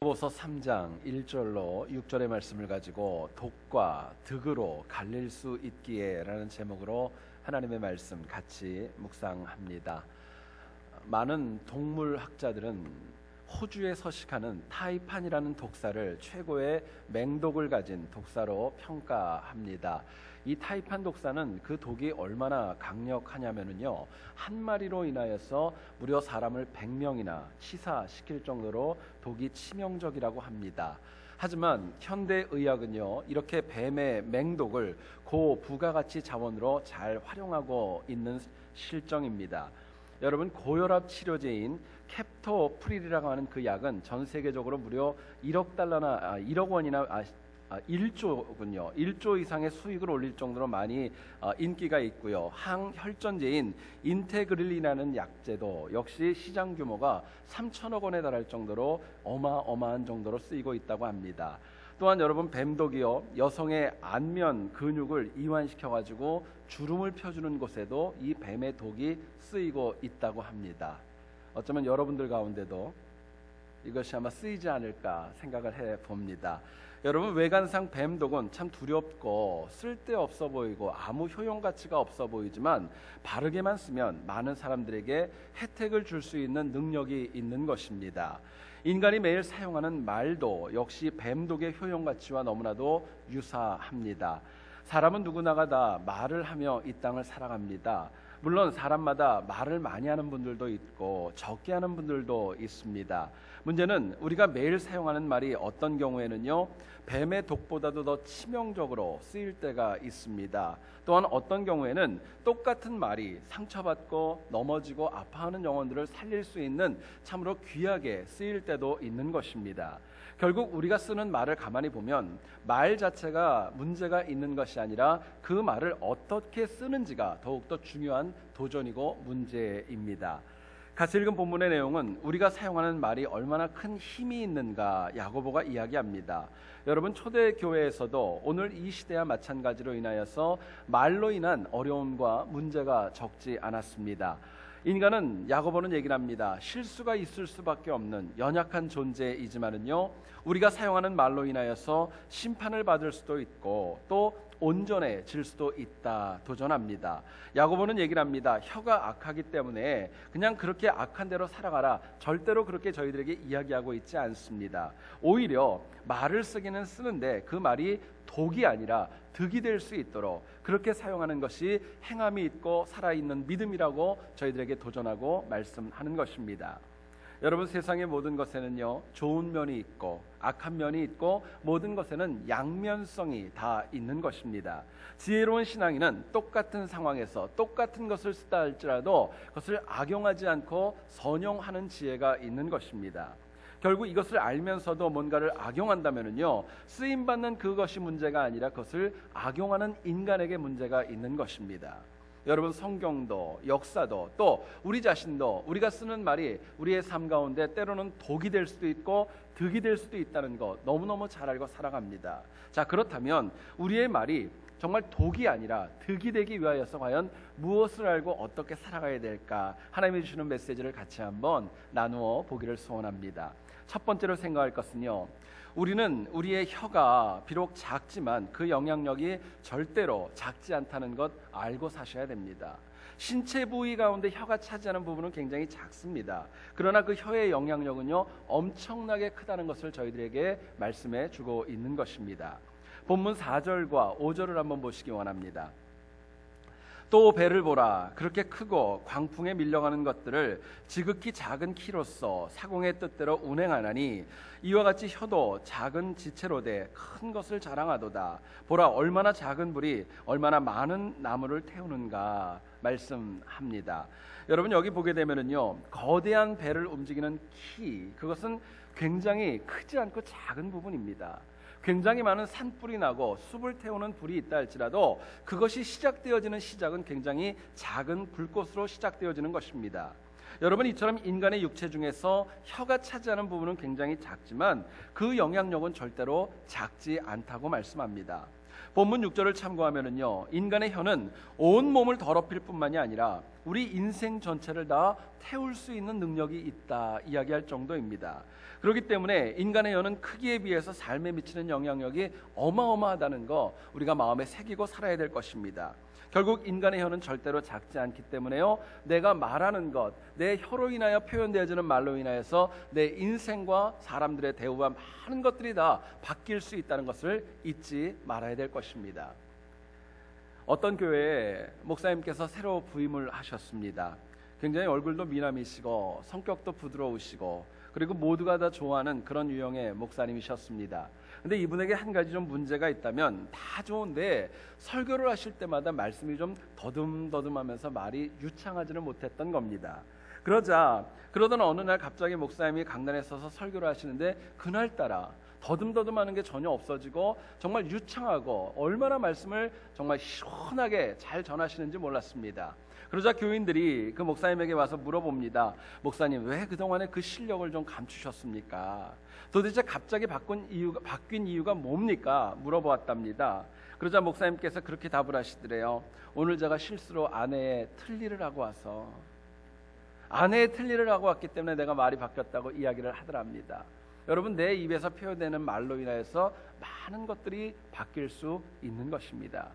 보서 3장 1절로 6절의 말씀을 가지고 독과 득으로 갈릴 수 있기에라는 제목으로 하나님의 말씀 같이 묵상합니다. 많은 동물 학자들은 호주에 서식하는 타이판이라는 독사를 최고의 맹독을 가진 독사로 평가합니다. 이 타이판 독사는 그 독이 얼마나 강력하냐면은요 한 마리로 인하여서 무려 사람을 100명이나 치사시킬 정도로 독이 치명적이라고 합니다. 하지만 현대 의학은요 이렇게 뱀의 맹독을 고 부가가치 자원으로 잘 활용하고 있는 실정입니다. 여러분 고혈압 치료제인 캡토프릴이라고 하는 그 약은 전 세계적으로 무려 1억 달러나 아, 1억 원이나 아, 아, 1조군요. 1조 이상의 수익을 올릴 정도로 많이 어, 인기가 있고요. 항혈전제인 인테그릴이라는 약제도 역시 시장 규모가 3천억 원에 달할 정도로 어마어마한 정도로 쓰이고 있다고 합니다. 또한 여러분 뱀독이요 여성의 안면 근육을 이완시켜 가지고 주름을 펴주는 곳에도 이 뱀의 독이 쓰이고 있다고 합니다. 어쩌면 여러분들 가운데도 이것이 아마 쓰이지 않을까 생각을 해 봅니다. 여러분 외관상 뱀독은 참 두렵고 쓸데없어 보이고 아무 효용 가치가 없어 보이지만 바르게만 쓰면 많은 사람들에게 혜택을 줄 수 있는 능력이 있는 것입니다. 인간이 매일 사용하는 말도 역시 뱀독의 효용 가치와 너무나도 유사합니다. 사람은 누구나가 다 말을 하며 이 땅을 살아갑니다. 물론 사람마다 말을 많이 하는 분들도 있고 적게 하는 분들도 있습니다. 문제는 우리가 매일 사용하는 말이 어떤 경우에는요, 뱀의 독보다도 더 치명적으로 쓰일 때가 있습니다. 또한 어떤 경우에는 똑같은 말이 상처받고 넘어지고 아파하는 영혼들을 살릴 수 있는 참으로 귀하게 쓰일 때도 있는 것입니다. 결국 우리가 쓰는 말을 가만히 보면 말 자체가 문제가 있는 것이 아니라 그 말을 어떻게 쓰는지가 더욱더 중요한 도전이고 문제입니다. 같이 읽은 본문의 내용은 우리가 사용하는 말이 얼마나 큰 힘이 있는가 야고보가 이야기합니다. 여러분 초대 교회에서도 오늘 이 시대와 마찬가지로 인하여서 말로 인한 어려움과 문제가 적지 않았습니다. 인간은 야고보는 얘기를 합니다. 실수가 있을 수밖에 없는 연약한 존재이지만은요. 우리가 사용하는 말로 인하여서 심판을 받을 수도 있고 또 온전해질 수도 있다 도전합니다. 야고보는 얘기를 합니다. 혀가 악하기 때문에 그냥 그렇게 악한 대로 살아가라. 절대로 그렇게 저희들에게 이야기하고 있지 않습니다. 오히려 말을 쓰기는 쓰는데 그 말이 독이 아니라 득이 될 수 있도록 그렇게 사용하는 것이 행함이 있고 살아있는 믿음이라고 저희들에게 도전하고 말씀하는 것입니다. 여러분 세상의 모든 것에는요 좋은 면이 있고 악한 면이 있고 모든 것에는 양면성이 다 있는 것입니다. 지혜로운 신앙인은 똑같은 상황에서 똑같은 것을 쓰다 할지라도 그것을 악용하지 않고 선용하는 지혜가 있는 것입니다. 결국 이것을 알면서도 뭔가를 악용한다면은요 쓰임 받는 그것이 문제가 아니라 그것을 악용하는 인간에게 문제가 있는 것입니다. 여러분 성경도 역사도 또 우리 자신도 우리가 쓰는 말이 우리의 삶 가운데 때로는 독이 될 수도 있고 득이 될 수도 있다는 것 너무너무 잘 알고 살아갑니다. 자 그렇다면 우리의 말이 정말 독이 아니라 득이 되기 위하여서 과연 무엇을 알고 어떻게 살아가야 될까 하나님이 주시는 메시지를 같이 한번 나누어 보기를 소원합니다. 첫 번째로 생각할 것은요. 우리는 우리의 혀가 비록 작지만 그 영향력이 절대로 작지 않다는 것 알고 사셔야 됩니다. 신체 부위 가운데 혀가 차지하는 부분은 굉장히 작습니다. 그러나 그 혀의 영향력은요 엄청나게 크다는 것을 저희들에게 말씀해 주고 있는 것입니다. 본문 4절과 5절을 한번 보시기 원합니다. 또 배를 보라. 그렇게 크고 광풍에 밀려가는 것들을 지극히 작은 키로서 사공의 뜻대로 운행하나니 이와 같이 혀도 작은 지체로 돼큰 것을 자랑하도다. 보라 얼마나 작은 불이 얼마나 많은 나무를 태우는가 말씀합니다. 여러분 여기 보게 되면은요 거대한 배를 움직이는 키 그것은 굉장히 크지 않고 작은 부분입니다 굉장히 많은 산불이 나고 숲을 태우는 불이 있다 할지라도 그것이 시작되어지는 시작은 굉장히 작은 불꽃으로 시작되어지는 것입니다. 여러분 이처럼 인간의 육체 중에서 혀가 차지하는 부분은 굉장히 작지만 그 영향력은 절대로 작지 않다고 말씀합니다. 본문 6절을 참고하면은요. 인간의 혀는 온 몸을 더럽힐 뿐만이 아니라 우리 인생 전체를 다 태울 수 있는 능력이 있다 이야기할 정도입니다. 그렇기 때문에 인간의 여는 크기에 비해서 삶에 미치는 영향력이 어마어마하다는 거 우리가 마음에 새기고 살아야 될 것입니다. 결국 인간의 혀는 절대로 작지 않기 때문에요. 내가 말하는 것, 내 혀로 인하여 표현되어지는 말로 인하여서 내 인생과 사람들의 대우와 많은 것들이 다 바뀔 수 있다는 것을 잊지 말아야 될 것입니다. 어떤 교회에 목사님께서 새로 부임을 하셨습니다. 굉장히 얼굴도 미남이시고 성격도 부드러우시고 그리고 모두가 다 좋아하는 그런 유형의 목사님이셨습니다. 근데 이분에게 한 가지 좀 문제가 있다면 다 좋은데 설교를 하실 때마다 말씀이 좀 더듬더듬하면서 말이 유창하지는 못했던 겁니다. 그러자 그러던 어느 날 갑자기 목사님이 강단에 서서 설교를 하시는데 그날따라 더듬더듬하는 게 전혀 없어지고 정말 유창하고 얼마나 말씀을 정말 시원하게 잘 전하시는지 몰랐습니다. 그러자 교인들이 그 목사님에게 와서 물어봅니다. 목사님 왜 그동안에 그 실력을 좀 감추셨습니까? 도대체 갑자기 바꾼 이유가 바뀐 이유가 뭡니까? 물어보았답니다. 그러자 목사님께서 그렇게 답을 하시더래요. 오늘 제가 실수로 아내의 틀니를 하고 와서 아내의 틀니를 하고 왔기 때문에 내가 말이 바뀌었다고 이야기를 하더랍니다. 여러분 내 입에서 표현되는 말로 인하여서 많은 것들이 바뀔 수 있는 것입니다.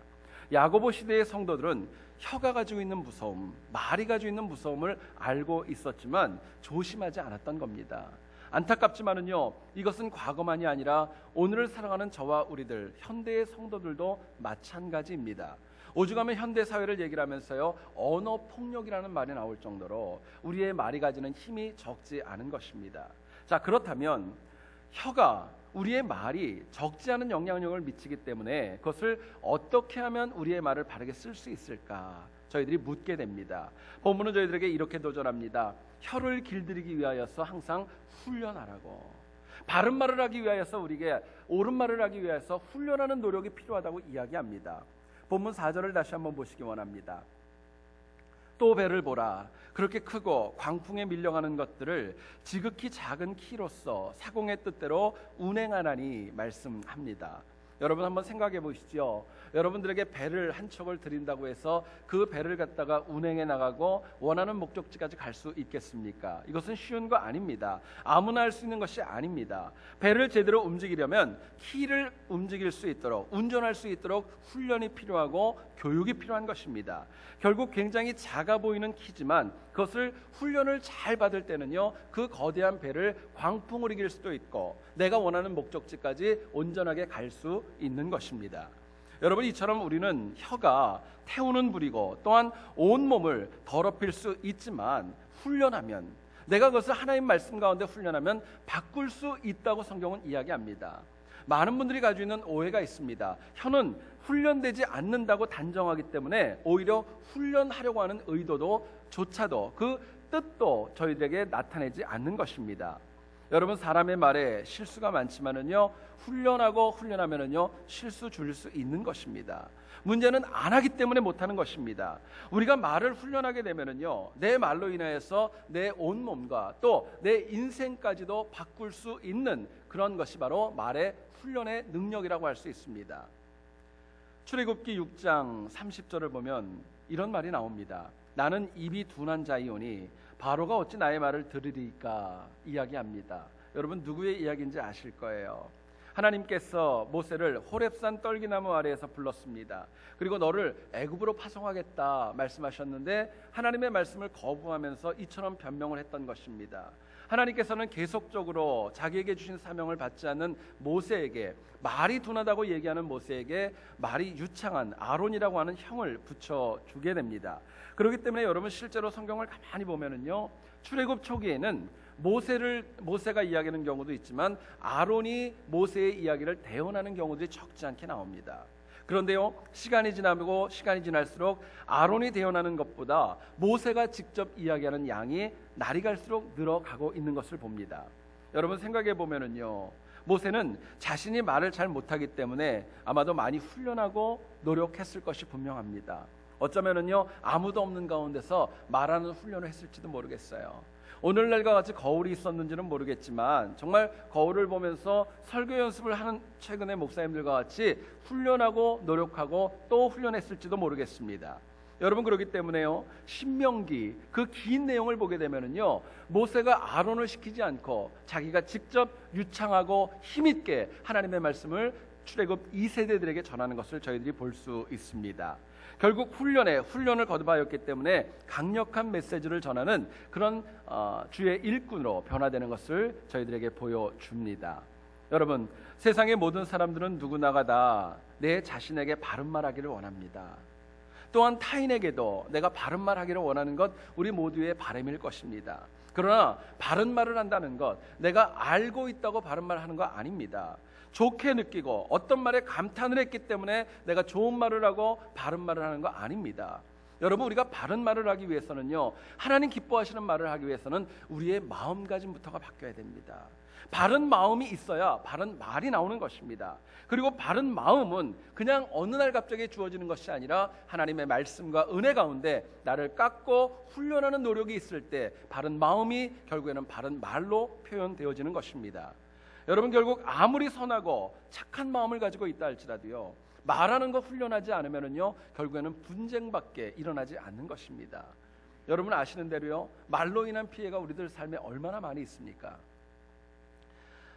야고보 시대의 성도들은 혀가 가지고 있는 무서움, 말이 가지고 있는 무서움을 알고 있었지만 조심하지 않았던 겁니다. 안타깝지만은요, 이것은 과거만이 아니라 오늘을 살아가는 저와 우리들, 현대의 성도들도 마찬가지입니다. 오죽하면 현대 사회를 얘기를 하면서요 언어 폭력이라는 말이 나올 정도로 우리의 말이 가지는 힘이 적지 않은 것입니다. 자 그렇다면 혀가 우리의 말이 적지 않은 영향력을 미치기 때문에 그것을 어떻게 하면 우리의 말을 바르게 쓸 수 있을까? 저희들이 묻게 됩니다. 본문은 저희들에게 이렇게 도전합니다. 혀를 길들이기 위하여서 항상 훈련하라고. 바른 말을 하기 위하여서 우리에게 옳은 말을 하기 위해서 훈련하는 노력이 필요하다고 이야기합니다. 본문 4절을 다시 한번 보시기 원합니다. 또 배를 보라. 그렇게 크고 광풍에 밀려가는 것들을 지극히 작은 키로서 사공의 뜻대로 운행하나니 말씀합니다. 여러분 한번 생각해 보시죠. 여러분들에게 배를 한 척을 드린다고 해서 그 배를 갖다가 운행해 나가고 원하는 목적지까지 갈 수 있겠습니까? 이것은 쉬운 거 아닙니다. 아무나 할 수 있는 것이 아닙니다. 배를 제대로 움직이려면 키를 움직일 수 있도록 운전할 수 있도록 훈련이 필요하고 교육이 필요한 것입니다. 결국 굉장히 작아 보이는 키지만 그것을 훈련을 잘 받을 때는요 그 거대한 배를 광풍을 이길 수도 있고 내가 원하는 목적지까지 온전하게 갈 수 있는 것입니다. 여러분 이처럼 우리는 혀가 태우는 불이고 또한 온 몸을 더럽힐 수 있지만 훈련하면 내가 그것을 하나님 말씀 가운데 훈련하면 바꿀 수 있다고 성경은 이야기합니다. 많은 분들이 가지고 있는 오해가 있습니다. 혀는 훈련되지 않는다고 단정하기 때문에 오히려 훈련하려고 하는 의도도 조차도 그 뜻도 저희들에게 나타내지 않는 것입니다. 여러분 사람의 말에 실수가 많지만은요 훈련하고 훈련하면은요 실수 줄수 있는 것입니다. 문제는 안 하기 때문에 못하는 것입니다. 우리가 말을 훈련하게 되면은요 내 말로 인하여서 내 온 몸과 또 내 인생까지도 바꿀 수 있는 그런 것이 바로 말의 훈련의 능력이라고 할 수 있습니다. 출애굽기 6장 30절을 보면 이런 말이 나옵니다. 나는 입이 둔한 자이오니 바로가 어찌 나의 말을 들으리까 이야기합니다. 여러분 누구의 이야기인지 아실 거예요. 하나님께서 모세를 호렙산 떨기나무 아래에서 불렀습니다. 그리고 너를 애굽으로 파송하겠다 말씀하셨는데 하나님의 말씀을 거부하면서 이처럼 변명을 했던 것입니다. 하나님께서는 계속적으로 자기에게 주신 사명을 받지 않는 모세에게 말이 둔하다고 얘기하는 모세에게 말이 유창한 아론이라고 하는 형을 붙여 주게 됩니다. 그렇기 때문에 여러분 실제로 성경을 가만히 보면은요. 출애굽 초기에는 모세를 모세가 이야기하는 경우도 있지만 아론이 모세의 이야기를 대언하는 경우들이 적지 않게 나옵니다. 그런데요 시간이 지나고 시간이 지날수록 아론이 대언하는 것보다 모세가 직접 이야기하는 양이 날이 갈수록 늘어가고 있는 것을 봅니다. 여러분 생각해 보면은요 모세는 자신이 말을 잘 못하기 때문에 아마도 많이 훈련하고 노력했을 것이 분명합니다. 어쩌면은요 아무도 없는 가운데서 말하는 훈련을 했을지도 모르겠어요. 오늘날과 같이 거울이 있었는지는 모르겠지만 정말 거울을 보면서 설교 연습을 하는 최근의 목사님들과 같이 훈련하고 노력하고 또 훈련했을지도 모르겠습니다. 여러분 그렇기 때문에요. 신명기 그 긴 내용을 보게 되면은요. 모세가 아론을 시키지 않고 자기가 직접 유창하고 힘 있게 하나님의 말씀을 출애굽 2세대들에게 전하는 것을 저희들이 볼 수 있습니다. 결국 훈련에 훈련을 거듭하였기 때문에 강력한 메시지를 전하는 그런 어, 주의 일꾼으로 변화되는 것을 저희들에게 보여줍니다. 여러분 세상의 모든 사람들은 누구나가 다 내 자신에게 바른 말하기를 원합니다. 또한 타인에게도 내가 바른 말 하기를 원하는 것 우리 모두의 바람일 것입니다. 그러나 바른 말을 한다는 것 내가 알고 있다고 바른 말 하는 거 아닙니다. 좋게 느끼고 어떤 말에 감탄을 했기 때문에 내가 좋은 말을 하고 바른 말을 하는 거 아닙니다. 여러분 우리가 바른 말을 하기 위해서는요 하나님 기뻐하시는 말을 하기 위해서는 우리의 마음가짐부터가 바뀌어야 됩니다. 바른 마음이 있어야 바른 말이 나오는 것입니다. 그리고 바른 마음은 그냥 어느 날 갑자기 주어지는 것이 아니라 하나님의 말씀과 은혜 가운데 나를 깎고 훈련하는 노력이 있을 때 바른 마음이 결국에는 바른 말로 표현되어지는 것입니다. 여러분 결국 아무리 선하고 착한 마음을 가지고 있다 할지라도요. 말하는 거 훈련하지 않으면은요. 결국에는 분쟁밖에 일어나지 않는 것입니다. 여러분 아시는 대로요. 말로 인한 피해가 우리들 삶에 얼마나 많이 있습니까?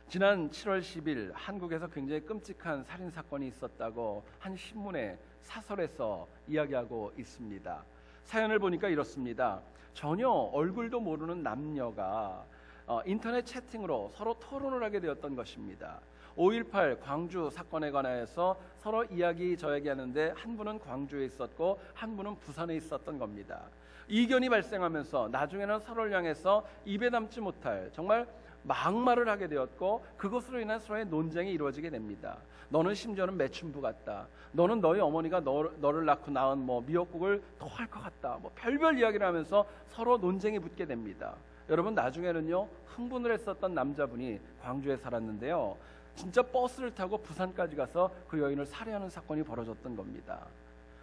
지난 7월 10일 한국에서 굉장히 끔찍한 살인 사건이 있었다고 한 신문에 사설에서 이야기하고 있습니다. 사연을 보니까 이렇습니다. 전혀 얼굴도 모르는 남녀가 어, 인터넷 채팅으로 서로 토론을 하게 되었던 것입니다. 5.18 광주 사건에 관하여서 서로 이야기 저에게 하는데 한 분은 광주에 있었고 한 분은 부산에 있었던 겁니다. 이견이 발생하면서 나중에는 서로를 향해서 입에 담지 못할 정말 막말을 하게 되었고 그것으로 인한 서로의 논쟁이 이루어지게 됩니다. 너는 심지어는 매춘부 같다. 너는 너희 어머니가 너, 너를 낳고 낳은 뭐 미역국을 더할 것 같다. 뭐 별별 이야기를 하면서 서로 논쟁이 붙게 됩니다. 여러분 나중에는요 흥분을 했었던 남자분이 광주에 살았는데요. 진짜 버스를 타고 부산까지 가서 그 여인을 살해하는 사건이 벌어졌던 겁니다.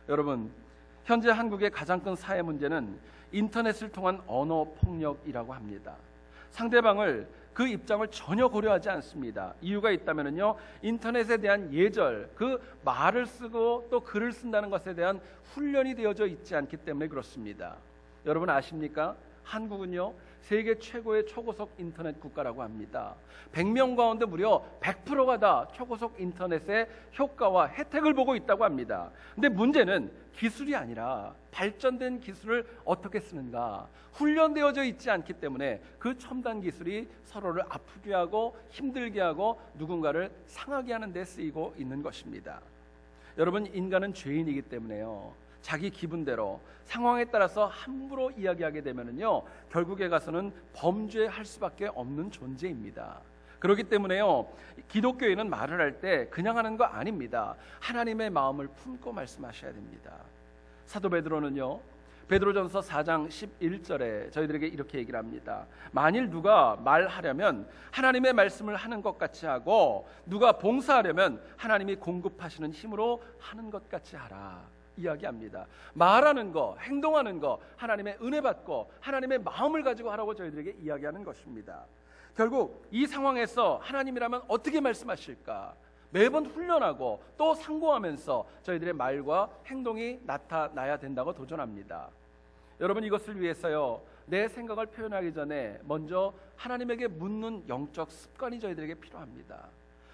여러분 현재 한국의 가장 큰 사회 문제는 인터넷을 통한 언어 폭력이라고 합니다. 상대방을 그 입장을 전혀 고려하지 않습니다. 이유가 있다면요 인터넷에 대한 예절, 그 말을 쓰고 또 글을 쓴다는 것에 대한 훈련이 되어져 있지 않기 때문에 그렇습니다. 여러분 아십니까? 한국은요 세계 최고의 초고속 인터넷 국가라고 합니다. 100명 가운데 무려 100%가 다 초고속 인터넷의 효과와 혜택을 보고 있다고 합니다. 근데 문제는 기술이 아니라 발전된 기술을 어떻게 쓰는가 훈련되어져 있지 않기 때문에 그 첨단 기술이 서로를 아프게 하고 힘들게 하고 누군가를 상하게 하는 데 쓰이고 있는 것입니다. 여러분 인간은 죄인이기 때문에요. 자기 기분대로 상황에 따라서 함부로 이야기하게 되면은요 결국에 가서는 범죄할 수밖에 없는 존재입니다. 그렇기 때문에요 기독교인은 말을 할 때 그냥 하는 거 아닙니다. 하나님의 마음을 품고 말씀하셔야 됩니다. 사도 베드로는요 베드로전서 4장 11절에 저희들에게 이렇게 얘기를 합니다. 만일 누가 말하려면 하나님의 말씀을 하는 것 같이 하고 누가 봉사하려면 하나님이 공급하시는 힘으로 하는 것 같이 하라. 이야기합니다. 말하는 거, 행동하는 거, 하나님의 은혜 받고 하나님의 마음을 가지고 하라고 저희들에게 이야기하는 것입니다. 결국 이 상황에서 하나님이라면 어떻게 말씀하실까? 매번 훈련하고 또 상고하면서 저희들의 말과 행동이 나타나야 된다고 도전합니다. 여러분 이것을 위해서요. 내 생각을 표현하기 전에 먼저 하나님에게 묻는 영적 습관이 저희들에게 필요합니다.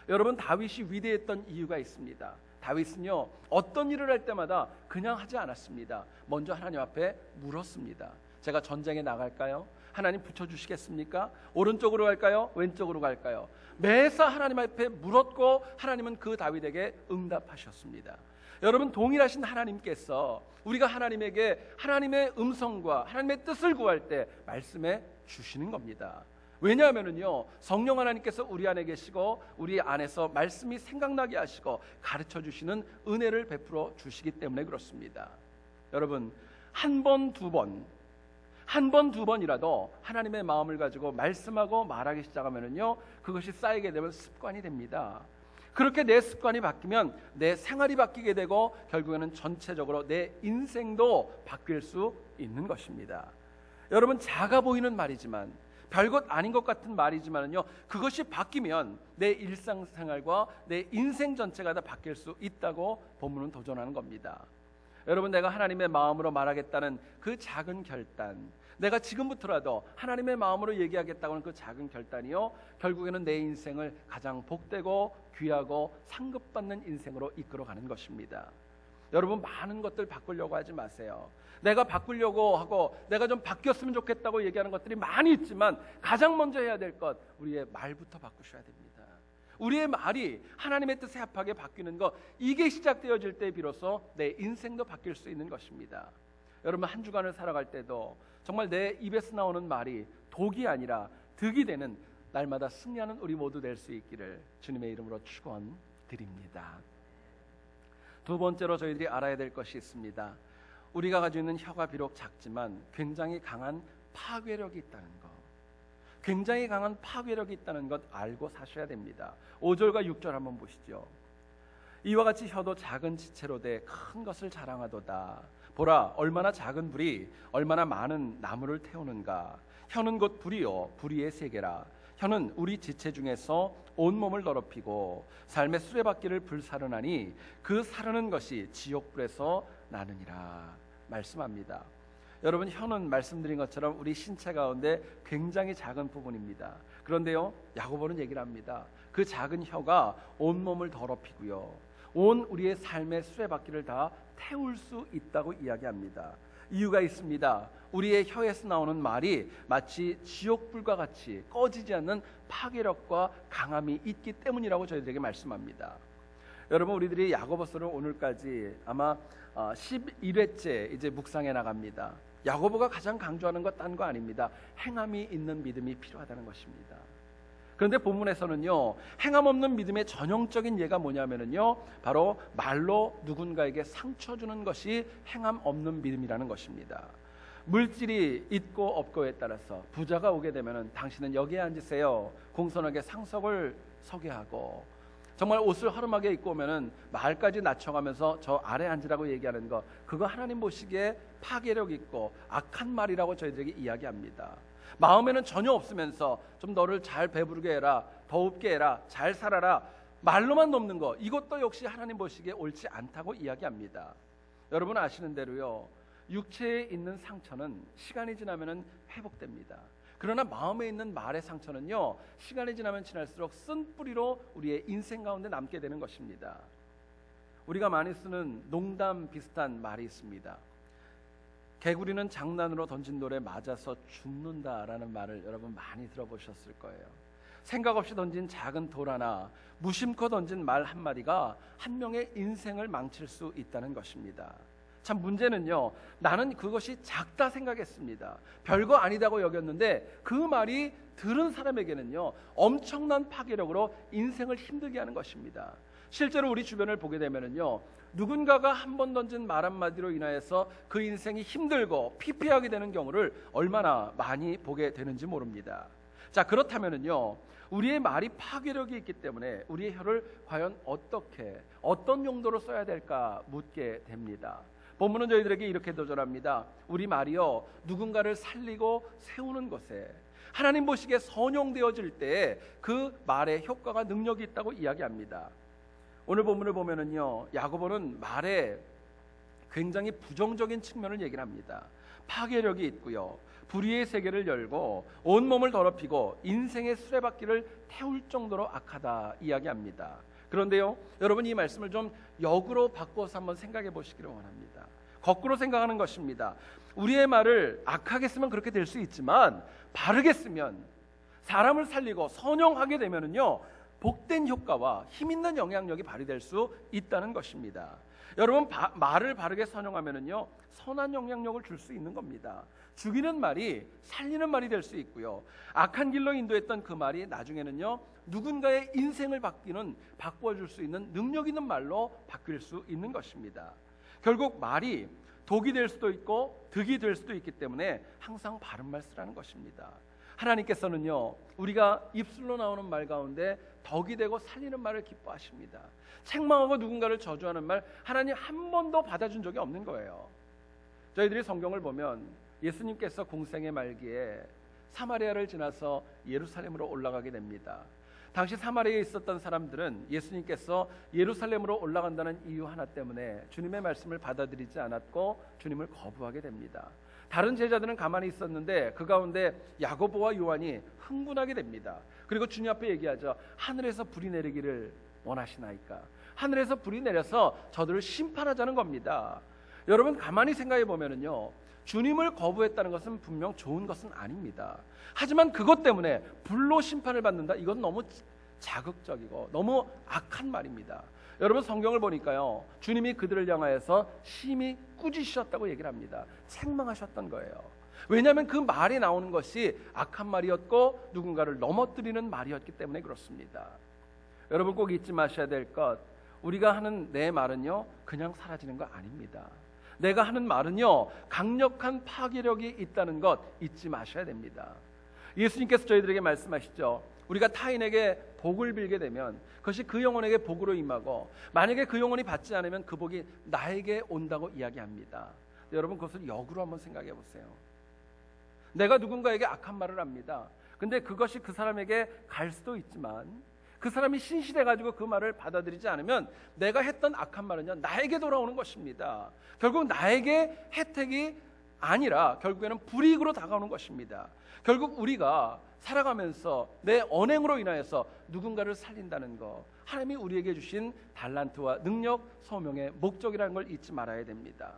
여러분 다윗이 위대했던 이유가 있습니다. 다윗은요 어떤 일을 할 때마다 그냥 하지 않았습니다. 먼저 하나님 앞에 물었습니다. 제가 전쟁에 나갈까요? 하나님 붙여주시겠습니까? 오른쪽으로 갈까요? 왼쪽으로 갈까요? 매사 하나님 앞에 물었고 하나님은 그 다윗에게 응답하셨습니다. 여러분 동일하신 하나님께서 우리가 하나님에게 하나님의 음성과 하나님의 뜻을 구할 때 말씀해 주시는 겁니다. 왜냐하면은요 성령 하나님께서 우리 안에 계시고 우리 안에서 말씀이 생각나게 하시고 가르쳐 주시는 은혜를 베풀어 주시기 때문에 그렇습니다. 여러분 한 번, 두 번, 한 번, 두 번이라도 하나님의 마음을 가지고 말씀하고 말하기 시작하면은요 그것이 쌓이게 되면 습관이 됩니다. 그렇게 내 습관이 바뀌면 내 생활이 바뀌게 되고 결국에는 전체적으로 내 인생도 바뀔 수 있는 것입니다. 여러분 작아 보이는 말이지만 별것 아닌 것 같은 말이지만요. 그것이 바뀌면 내 일상생활과 내 인생 전체가 다 바뀔 수 있다고 본문은 도전하는 겁니다. 여러분 내가 하나님의 마음으로 말하겠다는 그 작은 결단 내가 지금부터라도 하나님의 마음으로 얘기하겠다고는 그 작은 결단이요 결국에는 내 인생을 가장 복되고 귀하고 상급받는 인생으로 이끌어가는 것입니다. 여러분 많은 것들 바꾸려고 하지 마세요. 내가 바꾸려고 하고 내가 좀 바뀌었으면 좋겠다고 얘기하는 것들이 많이 있지만 가장 먼저 해야 될 것 우리의 말부터 바꾸셔야 됩니다. 우리의 말이 하나님의 뜻에 합하게 바뀌는 것 이게 시작되어질 때 비로소 내 인생도 바뀔 수 있는 것입니다. 여러분 한 주간을 살아갈 때도 정말 내 입에서 나오는 말이 독이 아니라 득이 되는 날마다 승리하는 우리 모두 될 수 있기를 주님의 이름으로 축원드립니다. 두 번째로 저희들이 알아야 될 것이 있습니다. 우리가 가지고 있는 혀가 비록 작지만 굉장히 강한 파괴력이 있다는 것. 굉장히 강한 파괴력이 있다는 것 알고 사셔야 됩니다. 5절과 6절 한번 보시죠. 이와 같이 혀도 작은 지체로 돼 큰 것을 자랑하도다. 보라 얼마나 작은 불이 얼마나 많은 나무를 태우는가 혀는 곧 불이요 불의의 세계라 혀는 우리 지체 중에서 온 몸을 더럽히고 삶의 수레바퀴를 불사르나니 그 사르는 것이 지옥불에서 나느니라 말씀합니다. 여러분 혀는 말씀드린 것처럼 우리 신체 가운데 굉장히 작은 부분입니다. 그런데요 야고보는 얘기를 합니다. 그 작은 혀가 온 몸을 더럽히고요. 온 우리의 삶의 수레바퀴를 다 태울 수 있다고 이야기합니다. 이유가 있습니다. 우리의 혀에서 나오는 말이 마치 지옥불과 같이 꺼지지 않는 파괴력과 강함이 있기 때문이라고 저희들에게 말씀합니다. 여러분 우리들이 야고보서를 오늘까지 아마 11회째 어, 이제 묵상해 나갑니다. 야고보가 가장 강조하는 것 딴 거 아닙니다. 행함이 있는 믿음이 필요하다는 것입니다. 그런데 본문에서는요 행함 없는 믿음의 전형적인 예가 뭐냐면은요 바로 말로 누군가에게 상처 주는 것이 행함 없는 믿음이라는 것입니다. 물질이 있고 없고에 따라서 부자가 오게 되면은 당신은 여기에 앉으세요. 공손하게 상석을 서게 하고 정말 옷을 허름하게 입고 오면은 말까지 낮춰가면서 저 아래 앉으라고 얘기하는 거 그거 하나님 보시기에 파괴력 있고 악한 말이라고 저희들에게 이야기합니다. 마음에는 전혀 없으면서 좀 너를 잘 배부르게 해라, 더웁게 해라, 잘 살아라. 말로만 넘는 거 이것도 역시 하나님 보시기에 옳지 않다고 이야기합니다. 여러분 아시는 대로요. 육체에 있는 상처는 시간이 지나면은 회복됩니다. 그러나 마음에 있는 말의 상처는요. 시간이 지나면 지날수록 쓴 뿌리로 우리의 인생 가운데 남게 되는 것입니다. 우리가 많이 쓰는 농담 비슷한 말이 있습니다. 개구리는 장난으로 던진 돌에 맞아서 죽는다라는 말을 여러분 많이 들어보셨을 거예요. 생각 없이 던진 작은 돌 하나, 무심코 던진 말 한마디가 한 명의 인생을 망칠 수 있다는 것입니다. 참 문제는요, 나는 그것이 작다 생각했습니다. 별거 아니다고 여겼는데 그 말이 들은 사람에게는요, 엄청난 파괴력으로 인생을 힘들게 하는 것입니다. 실제로 우리 주변을 보게 되면은요, 누군가가 한 번 던진 말 한마디로 인하여서 그 인생이 힘들고 피폐하게 되는 경우를 얼마나 많이 보게 되는지 모릅니다. 자, 그렇다면은요, 우리의 말이 파괴력이 있기 때문에 우리의 혀를 과연 어떻게, 어떤 용도로 써야 될까 묻게 됩니다. 본문은 저희들에게 이렇게 도전합니다. 우리 말이요, 누군가를 살리고 세우는 것에 하나님 보시기에 선용되어질 때 그 말의 효과가 능력이 있다고 이야기합니다. 오늘 본문을 보면은요. 야고보는 말에 굉장히 부정적인 측면을 얘기를 합니다. 파괴력이 있고요. 불의의 세계를 열고 온 몸을 더럽히고 인생의 수레바퀴를 태울 정도로 악하다 이야기합니다. 그런데요, 여러분 이 말씀을 좀 역으로 바꿔서 한번 생각해 보시기를 원합니다. 거꾸로 생각하는 것입니다. 우리의 말을 악하게 쓰면 그렇게 될 수 있지만 바르게 쓰면 사람을 살리고 선용하게 되면은요 복된 효과와 힘 있는 영향력이 발휘될 수 있다는 것입니다. 여러분 바, 말을 바르게 선용하면은요 선한 영향력을 줄 수 있는 겁니다. 죽이는 말이 살리는 말이 될 수 있고요. 악한 길로 인도했던 그 말이 나중에는요 누군가의 인생을 바뀌는 바꿔 줄 수 있는 능력 있는 말로 바뀔 수 있는 것입니다. 결국 말이 독이 될 수도 있고 득이 될 수도 있기 때문에 항상 바른 말 쓰라는 것입니다. 하나님께서는요, 우리가 입술로 나오는 말 가운데 덕이 되고 살리는 말을 기뻐하십니다. 책망하고 누군가를 저주하는 말 하나님 한 번도 받아준 적이 없는 거예요. 저희들이 성경을 보면 예수님께서 공생의 말기에 사마리아를 지나서 예루살렘으로 올라가게 됩니다. 당시 사마리아에 있었던 사람들은 예수님께서 예루살렘으로 올라간다는 이유 하나 때문에 주님의 말씀을 받아들이지 않았고 주님을 거부하게 됩니다. 다른 제자들은 가만히 있었는데 그 가운데 야고보와 요한이 흥분하게 됩니다. 그리고 주님 앞에 얘기하죠. 하늘에서 불이 내리기를 원하시나이까? 하늘에서 불이 내려서 저들을 심판하자는 겁니다. 여러분 가만히 생각해 보면은요. 주님을 거부했다는 것은 분명 좋은 것은 아닙니다. 하지만 그것 때문에 불로 심판을 받는다. 이건 너무 자극적이고 너무 악한 말입니다. 여러분 성경을 보니까요. 주님이 그들을 향하여서 심히 꾸짖으셨다고 얘기를 합니다. 책망하셨던 거예요. 왜냐하면 그 말이 나오는 것이 악한 말이었고 누군가를 넘어뜨리는 말이었기 때문에 그렇습니다. 여러분 꼭 잊지 마셔야 될 것. 우리가 하는 내 말은요. 그냥 사라지는 거 아닙니다. 내가 하는 말은요, 강력한 파괴력이 있다는 것 잊지 마셔야 됩니다. 예수님께서 저희들에게 말씀하시죠. 우리가 타인에게 복을 빌게 되면 그것이 그 영혼에게 복으로 임하고 만약에 그 영혼이 받지 않으면 그 복이 나에게 온다고 이야기합니다. 여러분 그것을 역으로 한번 생각해 보세요. 내가 누군가에게 악한 말을 합니다. 근데 그것이 그 사람에게 갈 수도 있지만 그 사람이 신실해 가지고 그 말을 받아들이지 않으면 내가 했던 악한 말은요 나에게 돌아오는 것입니다. 결국 나에게 혜택이 아니라 결국에는 불이익으로 다가오는 것입니다. 결국 우리가 살아가면서 내 언행으로 인하여서 누군가를 살린다는 것 하나님이 우리에게 주신 달란트와 능력, 소명의 목적이라는 걸 잊지 말아야 됩니다.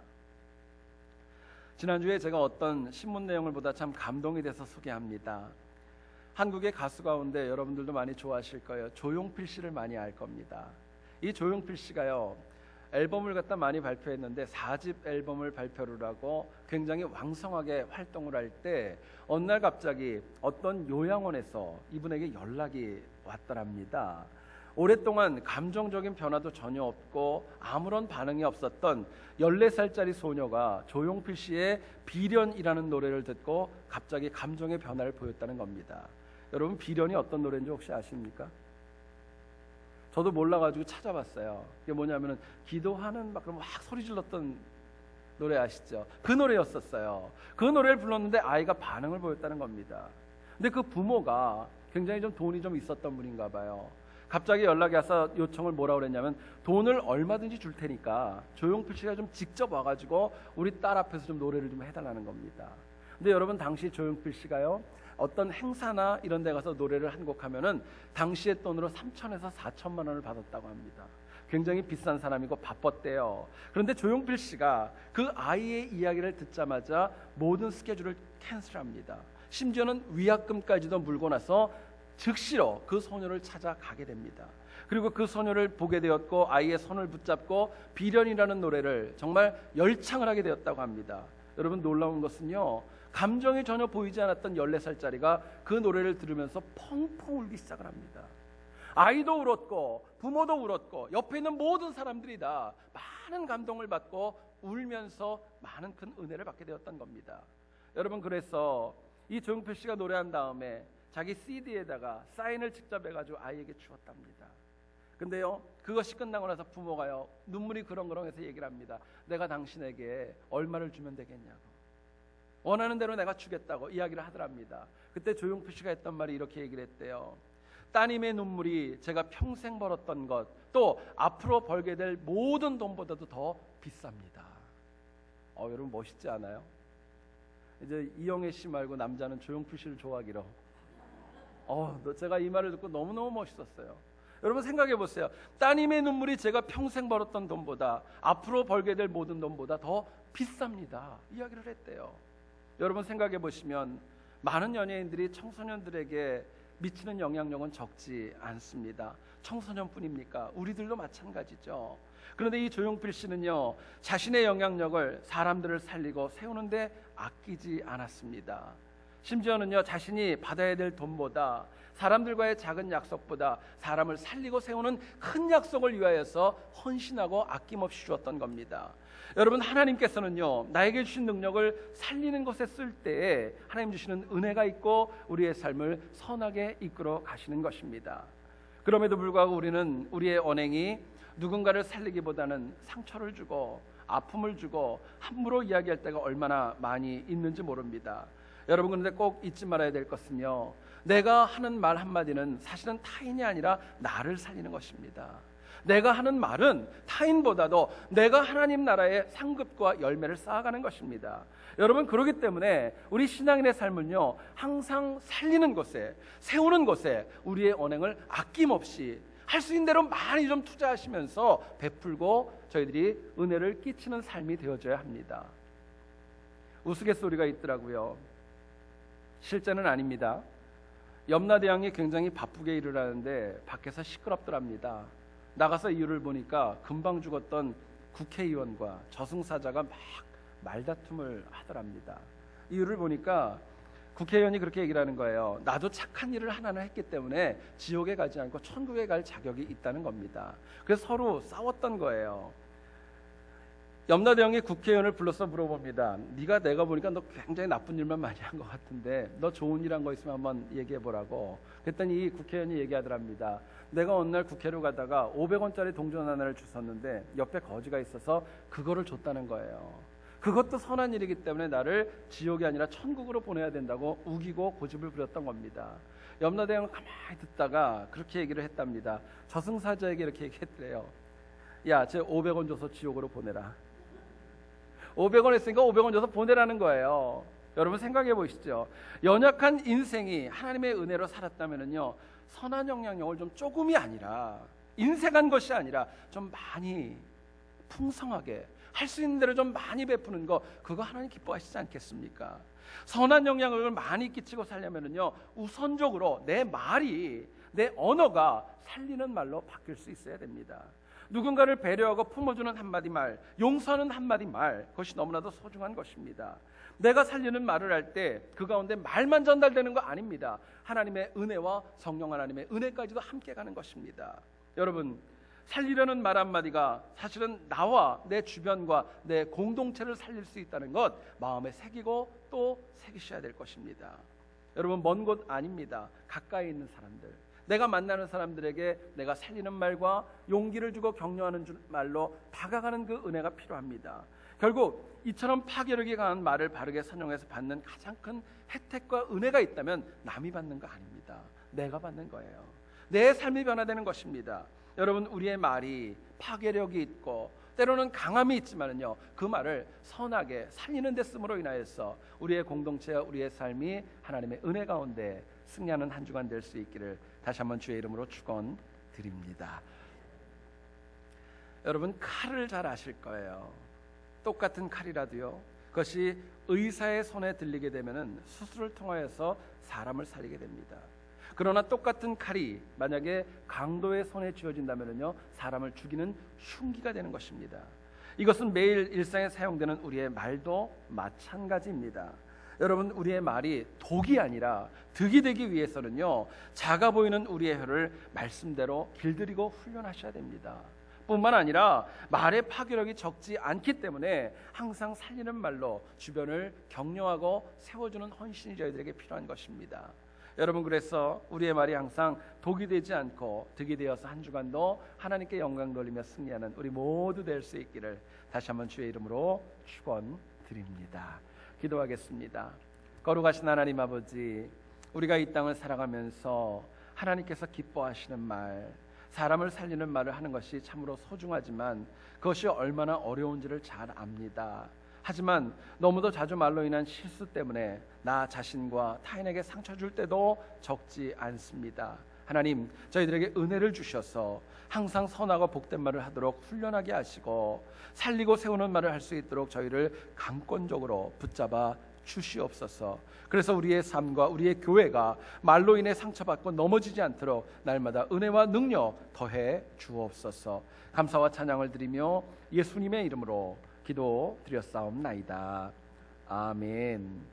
지난주에 제가 어떤 신문 내용을 보다 참 감동이 돼서 소개합니다. 한국의 가수 가운데 여러분들도 많이 좋아하실 거예요. 조용필 씨를 많이 알 겁니다. 이 조용필 씨가요. 앨범을 갖다 많이 발표했는데 4집 앨범을 발표를 하고 굉장히 왕성하게 활동을 할 때 어느 날 갑자기 어떤 요양원에서 이분에게 연락이 왔더랍니다. 오랫동안 감정적인 변화도 전혀 없고 아무런 반응이 없었던 14살짜리 소녀가 조용필 씨의 비련이라는 노래를 듣고 갑자기 감정의 변화를 보였다는 겁니다. 여러분 비련이 어떤 노래인지 혹시 아십니까? 저도 몰라가지고 찾아봤어요. 이게 뭐냐면은 기도하는 막, 막 소리 질렀던 노래 아시죠? 그 노래였었어요. 그 노래를 불렀는데 아이가 반응을 보였다는 겁니다. 근데 그 부모가 굉장히 좀 돈이 좀 있었던 분인가 봐요. 갑자기 연락이 와서 요청을 뭐라 그랬냐면 돈을 얼마든지 줄 테니까 조용필 씨가 좀 직접 와가지고 우리 딸 앞에서 좀 노래를 좀 해달라는 겁니다. 근데 여러분 당시 조용필 씨가요 어떤 행사나 이런 데 가서 노래를 한 곡 하면은 당시의 돈으로 3천에서 4천만 원을 받았다고 합니다. 굉장히 비싼 사람이고 바빴대요. 그런데 조용필 씨가 그 아이의 이야기를 듣자마자 모든 스케줄을 캔슬합니다. 심지어는 위약금까지도 물고 나서 즉시로 그 소녀를 찾아가게 됩니다. 그리고 그 소녀를 보게 되었고 아이의 손을 붙잡고 비련이라는 노래를 정말 열창을 하게 되었다고 합니다. 여러분 놀라운 것은요. 감정이 전혀 보이지 않았던 14살짜리가 그 노래를 들으면서 펑펑 울기 시작을 합니다. 아이도 울었고 부모도 울었고 옆에 있는 모든 사람들이 다 많은 감동을 받고 울면서 많은 큰 은혜를 받게 되었던 겁니다. 여러분 그래서 이 조용필 씨가 노래한 다음에 자기 CD에다가 사인을 직접 해가지고 아이에게 주었답니다. 근데요 그것이 끝나고 나서 부모가요 눈물이 그렁그렁해서 얘기를 합니다. 내가 당신에게 얼마를 주면 되겠냐고. 원하는 대로 내가 주겠다고 이야기를 하더랍니다. 그때 조용필 씨가 했던 말이 이렇게 얘기를 했대요. 따님의 눈물이 제가 평생 벌었던 것, 또 앞으로 벌게 될 모든 돈보다도 더 비쌉니다. 어, 여러분 멋있지 않아요? 이제 이영애 씨 말고 남자는 조용필 씨를 좋아하기로. 어, 제가 이 말을 듣고 너무너무 멋있었어요. 여러분 생각해 보세요. 따님의 눈물이 제가 평생 벌었던 돈보다 앞으로 벌게 될 모든 돈보다 더 비쌉니다. 이야기를 했대요. 여러분 생각해 보시면 많은 연예인들이 청소년들에게 미치는 영향력은 적지 않습니다. 청소년뿐입니까? 우리들도 마찬가지죠. 그런데 이 조용필 씨는요, 자신의 영향력을 사람들을 살리고 세우는데 아끼지 않았습니다. 심지어는요, 자신이 받아야 될 돈보다 사람들과의 작은 약속보다 사람을 살리고 세우는 큰 약속을 위하여서 헌신하고 아낌없이 주었던 겁니다. 여러분 하나님께서는요 나에게 주신 능력을 살리는 것에 쓸 때에 하나님 주시는 은혜가 있고 우리의 삶을 선하게 이끌어 가시는 것입니다. 그럼에도 불구하고 우리는 우리의 언행이 누군가를 살리기보다는 상처를 주고 아픔을 주고 함부로 이야기할 때가 얼마나 많이 있는지 모릅니다. 여러분 그런데 꼭 잊지 말아야 될 것은요 내가 하는 말 한마디는 사실은 타인이 아니라 나를 살리는 것입니다. 내가 하는 말은 타인보다도 내가 하나님 나라의 상급과 열매를 쌓아가는 것입니다. 여러분 그러기 때문에 우리 신앙인의 삶은요 항상 살리는 것에 세우는 것에 우리의 언행을 아낌없이 할 수 있는 대로 많이 좀 투자하시면서 베풀고 저희들이 은혜를 끼치는 삶이 되어져야 합니다. 우스갯소리가 있더라고요. 실제는 아닙니다. 염라대왕이 굉장히 바쁘게 일을 하는데 밖에서 시끄럽더랍니다. 나가서 이유를 보니까 금방 죽었던 국회의원과 저승사자가 막 말다툼을 하더랍니다. 이유를 보니까 국회의원이 그렇게 얘기를 하는 거예요. 나도 착한 일을 하나는 했기 때문에 지옥에 가지 않고 천국에 갈 자격이 있다는 겁니다. 그래서 서로 싸웠던 거예요. 염라대왕이 국회의원을 불러서 물어봅니다. 네가 내가 보니까 너 굉장히 나쁜 일만 많이 한 것 같은데 너 좋은 일 한 거 있으면 한번 얘기해 보라고. 그랬더니 이 국회의원이 얘기하더랍니다. 내가 어느 날 국회로 가다가 500원짜리 동전 하나를 주웠는데 옆에 거지가 있어서 그거를 줬다는 거예요. 그것도 선한 일이기 때문에 나를 지옥이 아니라 천국으로 보내야 된다고 우기고 고집을 부렸던 겁니다. 염라대왕은 가만히 듣다가 그렇게 얘기를 했답니다. 저승사자에게 이렇게 얘기했대요. 야, 쟤 500원 줘서 지옥으로 보내라. 500원 했으니까 500원 줘서 보내라는 거예요. 여러분 생각해 보시죠. 연약한 인생이 하나님의 은혜로 살았다면요. 선한 영향력을 좀 조금이 아니라 인색한 것이 아니라 좀 많이 풍성하게 할 수 있는 대로 좀 많이 베푸는 거 그거 하나님 기뻐하시지 않겠습니까? 선한 영향력을 많이 끼치고 살려면은요 우선적으로 내 말이 내 언어가 살리는 말로 바뀔 수 있어야 됩니다. 누군가를 배려하고 품어주는 한마디 말, 용서하는 한마디 말, 그것이 너무나도 소중한 것입니다. 내가 살리는 말을 할 때 그 가운데 말만 전달되는 거 아닙니다. 하나님의 은혜와 성령 하나님의 은혜까지도 함께 가는 것입니다. 여러분, 살리려는 말 한마디가 사실은 나와 내 주변과 내 공동체를 살릴 수 있다는 것 마음에 새기고 또 새기셔야 될 것입니다. 여러분, 먼 곳 아닙니다. 가까이 있는 사람들. 내가 만나는 사람들에게 내가 살리는 말과 용기를 주고 격려하는 말로 다가가는 그 은혜가 필요합니다. 결국 이처럼 파괴력이 강한 말을 바르게 선용해서 받는 가장 큰 혜택과 은혜가 있다면 남이 받는 거 아닙니다. 내가 받는 거예요. 내 삶이 변화되는 것입니다. 여러분 우리의 말이 파괴력이 있고 때로는 강함이 있지만은요 그 말을 선하게 살리는 데 쓰므로 인하여서 우리의 공동체와 우리의 삶이 하나님의 은혜 가운데 승리하는 한 주간 될 수 있기를 다시 한번 주의 이름으로 축원드립니다. 여러분 칼을 잘 아실 거예요. 똑같은 칼이라도요. 그것이 의사의 손에 들리게 되면은 수술을 통하여서 사람을 살리게 됩니다. 그러나 똑같은 칼이 만약에 강도의 손에 쥐어진다면요 사람을 죽이는 흉기가 되는 것입니다. 이것은 매일 일상에 사용되는 우리의 말도 마찬가지입니다. 여러분 우리의 말이 독이 아니라 득이 되기 위해서는요 작아 보이는 우리의 혀를 말씀대로 길들이고 훈련하셔야 됩니다. 뿐만 아니라 말의 파괴력이 적지 않기 때문에 항상 살리는 말로 주변을 격려하고 세워주는 헌신이 저희들에게 필요한 것입니다. 여러분 그래서 우리의 말이 항상 독이 되지 않고 득이 되어서 한 주간도 하나님께 영광 돌리며 승리하는 우리 모두 될 수 있기를 다시 한번 주의 이름으로 축원드립니다. 기도하겠습니다. 거룩하신 하나님 아버지, 우리가 이 땅을 살아가면서 하나님께서 기뻐하시는 말, 사람을 살리는 말을 하는 것이 참으로 소중하지만 그것이 얼마나 어려운지를 잘 압니다. 하지만 너무도 자주 말로 인한 실수 때문에 나 자신과 타인에게 상처 줄 때도 적지 않습니다. 하나님, 저희들에게 은혜를 주셔서 항상 선하고 복된 말을 하도록 훈련하게 하시고 살리고 세우는 말을 할 수 있도록 저희를 강권적으로 붙잡아 주시옵소서. 그래서 우리의 삶과 우리의 교회가 말로 인해 상처받고 넘어지지 않도록 날마다 은혜와 능력 더해 주옵소서. 감사와 찬양을 드리며 예수님의 이름으로 기도 드렸사옵나이다. 아멘.